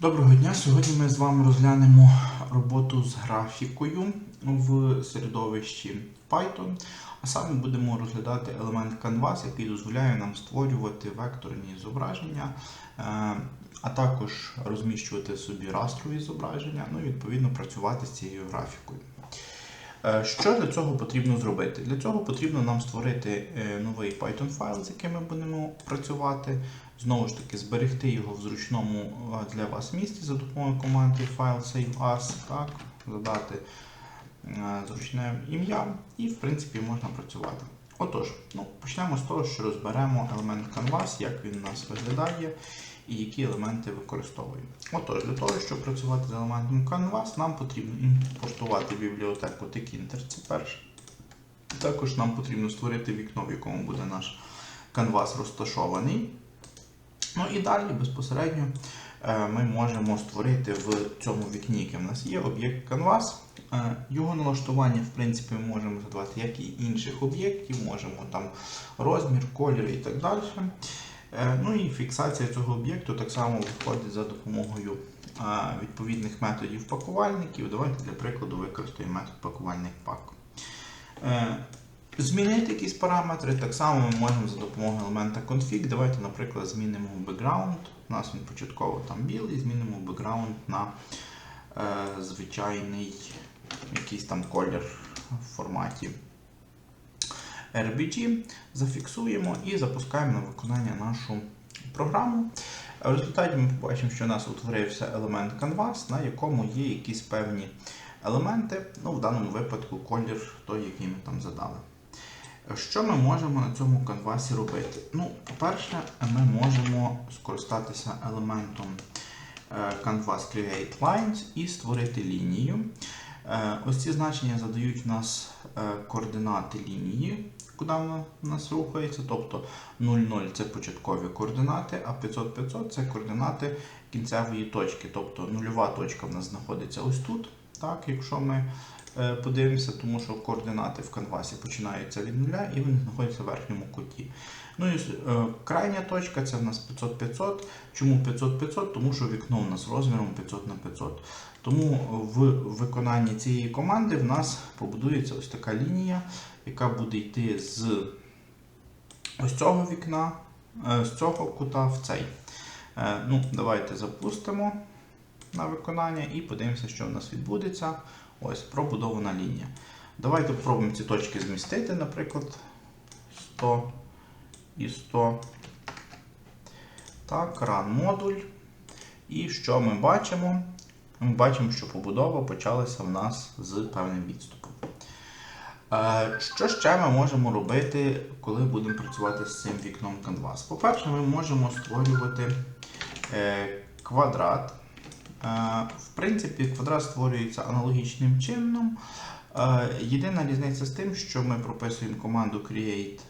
Доброго дня! Сьогодні ми з вами розглянемо роботу з графікою в середовищі Python. А саме будемо розглядати елемент Canvas, який дозволяє нам створювати векторні зображення, е, а також розміщувати собі растрові зображення, ну і відповідно працювати з цією графікою. Е, Що для цього потрібно зробити? Для цього потрібно нам створити е, новий Python файл, з яким ми будемо працювати. Знову ж таки, зберегти його в зручному е, для вас місці за допомогою команди файл save as, так, задати зручне ім'я і, в принципі, можна працювати. Отож, ну, почнемо з того, що розберемо елемент Canvas, як він у нас виглядає і які елементи використовуємо. Отож, для того, щоб працювати з елементом Canvas, нам потрібно імпортувати бібліотеку Tkinter, це перше. Також нам потрібно створити вікно, в якому буде наш Canvas розташований. Ну і далі безпосередньо е, ми можемо створити в цьому вікні, яке в нас є, об'єкт Canvas. Е, Його налаштування, в принципі, ми можемо задавати як і інших об'єктів, можемо там розмір, колір і так далі. Е, Ну і фіксація цього об'єкту так само виходить за допомогою відповідних методів пакувальників. Давайте для прикладу використаємо метод пакувальник пак. Е, Змінити якісь параметри, так само ми можемо за допомогою елемента config. Давайте, наприклад, змінимо background. У нас він початково там білий, змінимо background на е, звичайний якийсь там колір в форматі RBG. Зафіксуємо і запускаємо на виконання нашу програму. В результаті ми побачимо, що у нас утворився елемент Canvas, на якому є якісь певні елементи, ну, в даному випадку колір той, який ми там задали. Що ми можемо на цьому канвасі робити? Ну, по-перше, ми можемо скористатися елементом е, Canvas Create Lines і створити лінію. Е, Ось ці значення задають в нас е, координати лінії, куди вона в нас рухається. Тобто 0,0 це початкові координати, а 500 500 це координати кінцевої точки. Тобто нульова точка в нас знаходиться ось тут. Так, якщо ми подивимося, тому що координати в канвасі починаються від нуля і вони знаходяться в верхньому куті. Ну і е, крайня точка це в нас 500-500. Чому 500-500? Тому що вікно у нас розміром 500 на 500. Тому в виконанні цієї команди в нас побудується ось така лінія, яка буде йти з ось цього вікна, е, з цього кута в цей. Е, Ну, Давайте запустимо на виконання і подивимося, що в нас відбудеться. Ось пробудована лінія. Давайте спробуємо ці точки змістити, наприклад, 100 і 100. Так, run модуль. І що ми бачимо? Ми бачимо, що побудова почалася в нас з певним відступом. Е, Що ще ми можемо робити, коли будемо працювати з цим вікном Canvas? По-перше, ми можемо створювати е, квадрат. Е, В принципі, квадрат створюється аналогічним чином. Е, Єдина різниця з тим, що ми прописуємо команду create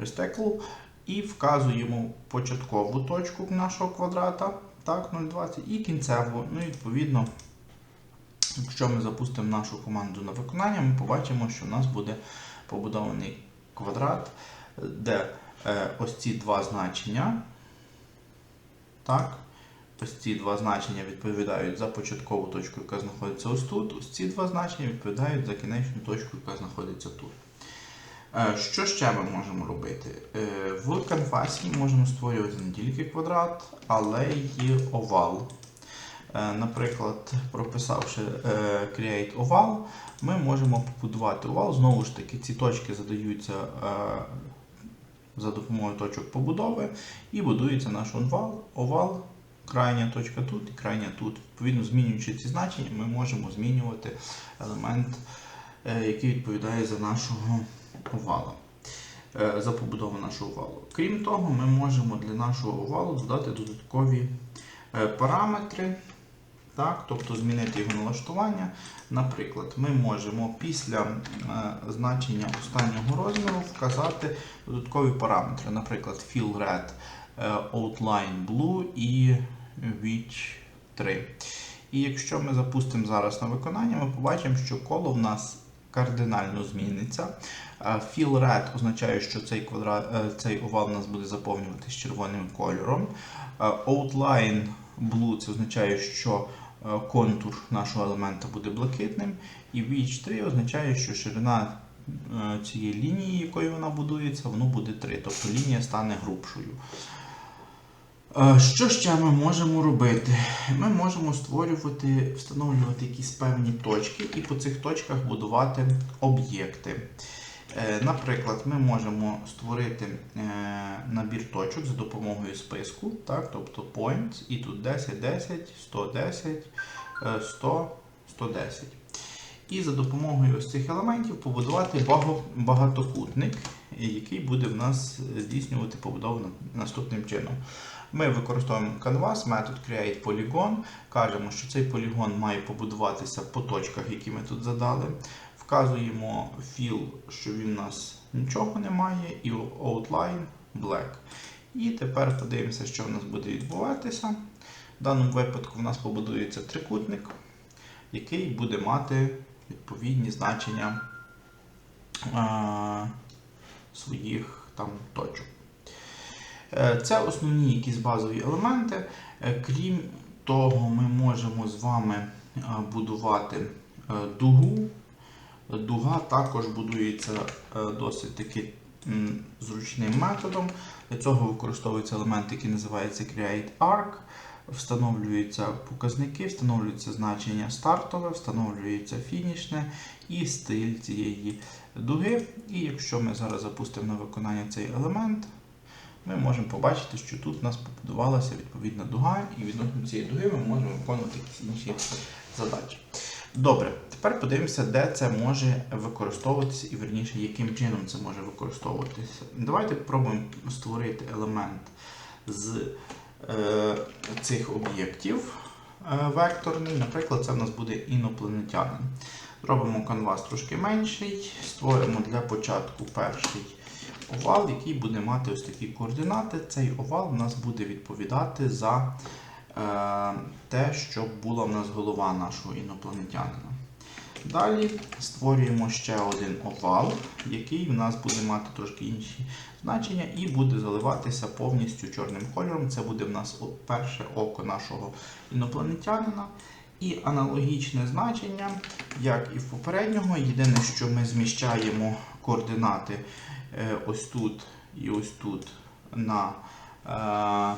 resticle і вказуємо початкову точку нашого квадрата, так, 0,20, і кінцеву. Ну відповідно, якщо ми запустимо нашу команду на виконання, ми побачимо, що в нас буде побудований квадрат, де е, ось ці два значення. Так, Ось ці два значення відповідають за початкову точку, яка знаходиться ось тут. Ось ці два значення відповідають за кінечну точку, яка знаходиться тут. Е, Що ще ми можемо робити? Е, В Canvas можемо створювати не тільки квадрат, але й овал. Е, Наприклад, прописавши Create Oval, ми можемо побудувати овал. Знову ж таки, ці точки задаються за допомогою точок побудови і будується наш овал. Крайня точка тут і крайня тут. Відповідно, змінюючи ці значення, ми можемо змінювати елемент, е, який відповідає за нашого овала, е, за побудову нашого овалу. Крім того, ми можемо для нашого овалу додати додаткові е, параметри, так, тобто змінити його налаштування. Наприклад, ми можемо після значення останнього розміру вказати додаткові параметри, наприклад, fill red, outline blue і width 3. І якщо ми запустимо зараз на виконання, ми побачимо, що коло в нас кардинально зміниться. Е, Fill red означає, що цей, квадрат, е, цей овал у нас буде заповнюватися червоним кольором. Е, Outline blue це означає, що е, контур нашого елемента буде блакитним, і Width 3 означає, що ширина е, цієї лінії, якою вона будується, воно буде 3, тобто лінія стане грубшою. Що ще ми можемо робити? Ми можемо створювати, встановлювати якісь певні точки і по цих точках будувати об'єкти. Е, Наприклад, ми можемо створити е, набір точок за допомогою списку, так, тобто points, і тут 10, 10, 110, е, 100, 110. І за допомогою ось цих елементів побудувати багатокутник, який буде в нас здійснювати побудову наступним чином. Ми використовуємо Canvas, метод createPolygon, кажемо, що цей полігон має побудуватися по точках, які ми тут задали. Вказуємо fill, що він у нас нічого не має, і outline black. І тепер подивимося, що в нас буде відбуватися. В даному випадку в нас побудується трикутник, який буде мати відповідні значення своїх там точок. Е, Це основні якісь базові елементи. Е, Крім того, ми можемо з вами е, будувати дугу. Дуга також будується досить таки зручним методом. Для цього використовується елемент, який називається Create Arc. Встановлюються показники, встановлюється значення стартове, встановлюється фінішне і стиль цієї дуги. І якщо ми зараз запустимо на виконання цей елемент, ми можемо побачити, що тут у нас побудувалася відповідна дуга, і відносно цієї дуги ми можемо виконувати якісь інші задачі. Добре, тепер подивимося, де це може використовуватися, і верніше, яким чином це може використовуватися. Давайте спробуємо створити елемент з е, цих об'єктів е, векторний. Наприклад, це в нас буде інопланетянин. Зробимо канвас трошки менший, створимо для початку перший овал, який буде мати ось такі координати. Цей овал у нас буде відповідати за е, те, щоб була в нас голова нашого інопланетянина. Далі створюємо ще один овал, який в нас буде мати трошки інші значення і буде заливатися повністю чорним кольором. Це буде в нас перше око нашого інопланетянина. І аналогічне значення, як і в попереднього. Єдине, що ми зміщаємо координати е, ось тут і ось тут на е,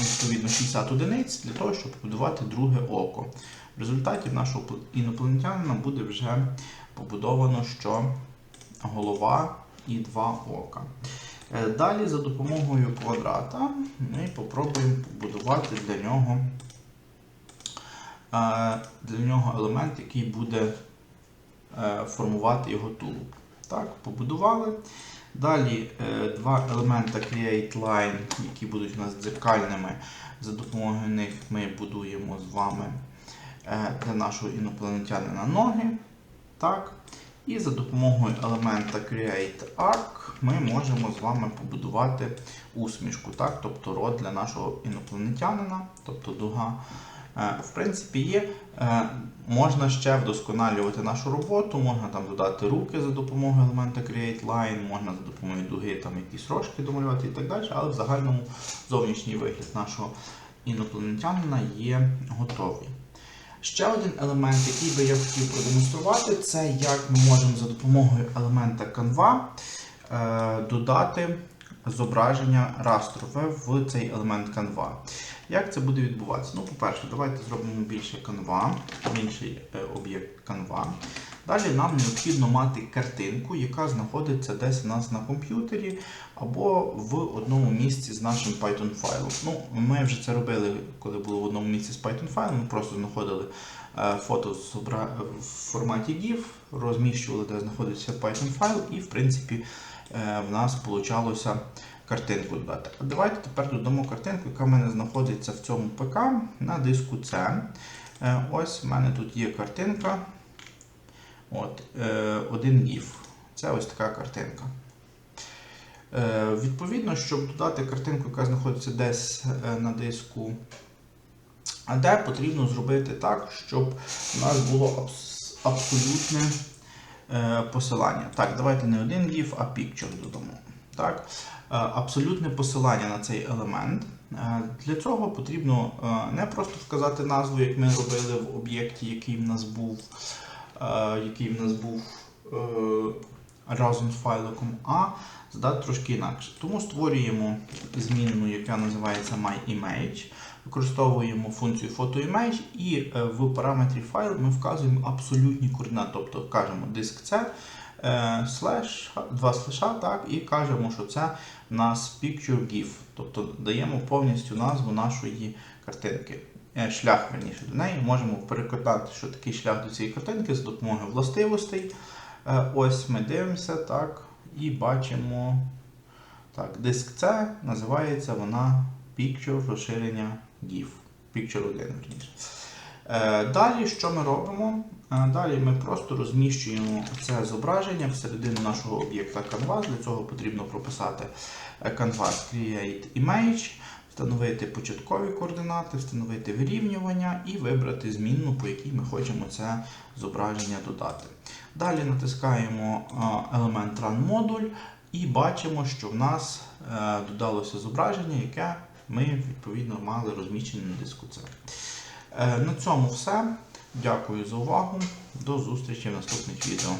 відповідно 60 одиниць для того, щоб побудувати друге око. В результаті нашого пл- інопланетянина буде вже побудовано, що голова і два ока. Е, Далі за допомогою квадрата ми попробуємо побудувати для нього, для нього елемент, який буде е, формувати його тулуб. Так, побудували. Далі е, два елемента Create Line, які будуть у нас дзеркальними. За допомогою них ми будуємо з вами е, для нашого інопланетянина ноги. Так. І за допомогою елемента Create Arc ми можемо з вами побудувати усмішку, так? тобто рот для нашого інопланетянина, тобто дуга. Е, В принципі, є. Е, Можна ще вдосконалювати нашу роботу, можна там додати руки за допомогою елемента Create Line, можна за допомогою дуги там якісь рожки домалювати і так далі, але в загальному зовнішній вигляд нашого інопланетянина є готовий. Ще один елемент, який би я хотів продемонструвати, це як ми можемо за допомогою елемента Canva е, додати зображення растрове в цей елемент Canva. Як це буде відбуватися? Ну, по-перше, давайте зробимо більше Canva, інший е, об'єкт Canva. Далі нам необхідно мати картинку, яка знаходиться десь у нас на комп'ютері або в одному місці з нашим Python файлом. Ну, ми вже це робили, коли було в одному місці з Python файлом. Ми просто знаходили е, фото в форматі GIF, розміщували, де знаходиться Python файл, і в принципі в нас вийшло картинку додати. А давайте тепер додамо картинку, яка в мене знаходиться в цьому ПК на диску C. Е, Ось в мене тут є картинка. От, е, один GIF. Це ось така картинка. Е, відповідно, щоб додати картинку, яка знаходиться десь е, на диску AD, потрібно зробити так, щоб у нас було абс- абсолютне е, посилання. Так, давайте не один GIF, а picture додамо. Так? Е, абсолютне посилання на цей елемент. Е, Для цього потрібно е, не просто вказати назву, як ми робили в об'єкті, який в нас був, е, який в нас був е, разом з файликом, а задати трошки інакше. Тому створюємо змінну, яка називається myImage, використовуємо функцію photoimage і е, в параметрі файл ми вказуємо абсолютні координати, тобто кажемо диск C, е, слеш, два слеша, так, і кажемо, що це у нас picture GIF, тобто даємо повністю назву нашої картинки. Е, Шлях верніше до неї можемо переконати, що такий шлях до цієї картинки за допомогою властивостей. Ось ми дивимося так і бачимо. Так, диск C називається вона Picture розширення GIF. Picture 1, верніше. Е, Далі що ми робимо? Е, Далі ми просто розміщуємо це зображення всередину нашого об'єкта Canvas. Для цього потрібно прописати е, Canvas Create Image, встановити початкові координати, встановити вирівнювання і вибрати змінну, по якій ми хочемо це зображення додати. Далі натискаємо елемент Run модуль і бачимо, що в нас додалося зображення, яке ми відповідно мали розміщення на диску C. Е, На цьому все. Дякую за увагу. До зустрічі в наступних відео.